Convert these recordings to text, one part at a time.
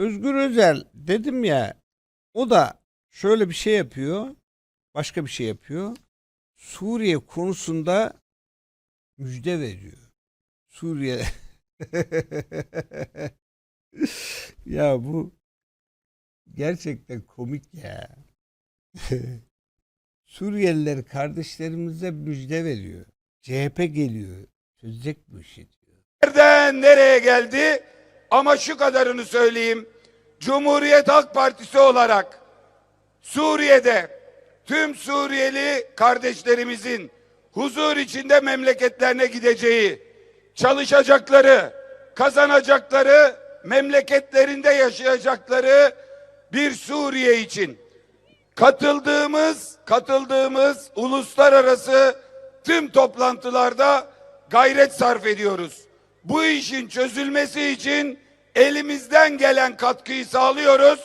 Özgür Özel dedim ya o da şöyle bir şey yapıyor. Başka bir şey yapıyor. Suriye konusunda müjde veriyor. Suriye ya bu gerçekten komik ya. Suriyeliler kardeşlerimize müjde veriyor. CHP geliyor. Çözecek bu işi diyor. Nereden nereye geldi? Ama şu kadarını söyleyeyim. Cumhuriyet Halk Partisi olarak Suriye'de tüm Suriyeli kardeşlerimizin huzur içinde memleketlerine gideceği, çalışacakları, kazanacakları, memleketlerinde yaşayacakları bir Suriye için katıldığımız katıldığımız uluslararası tüm toplantılarda gayret sarf ediyoruz. Bu işin çözülmesi için elimizden gelen katkıyı sağlıyoruz.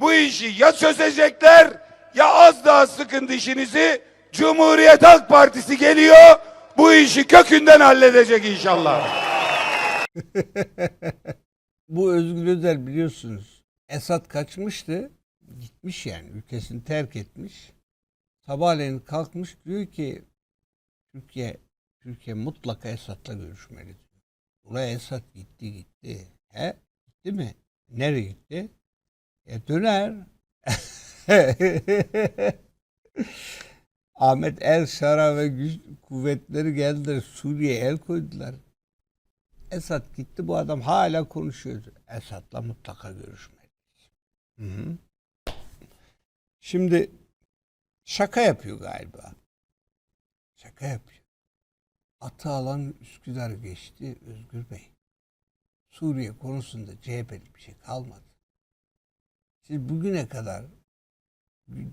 Bu işi ya çözecekler ya az daha sıkın dişinizi Cumhuriyet Halk Partisi geliyor. Bu işi kökünden halledecek inşallah. Bu Özgür Özel biliyorsunuz Esad kaçmıştı. Gitmiş yani ülkesini terk etmiş. Sabahleyin kalkmış diyor ki Türkiye Türkiye mutlaka Esad'la görüşmeli Buraya Esad gitti gitti. He? Gitti mi? Nereye gitti? E döner. Ahmet El Şara ve güç kuvvetleri geldiler Suriye'ye el koydular. Esad gitti bu adam hala konuşuyordu. Esad'la mutlaka görüşmeliyiz. Hı hı. Şimdi şaka yapıyor galiba. Şaka yapıyor. Atı alan Üsküdar geçti Özgür Bey. Suriye konusunda CHP'li bir şey kalmadı. Siz bugüne kadar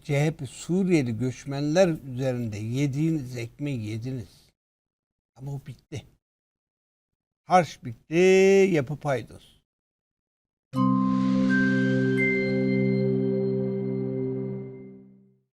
CHP Suriyeli göçmenler üzerinde yediğiniz ekmeği yediniz. Ama o bitti. Harç bitti, yapı paydos.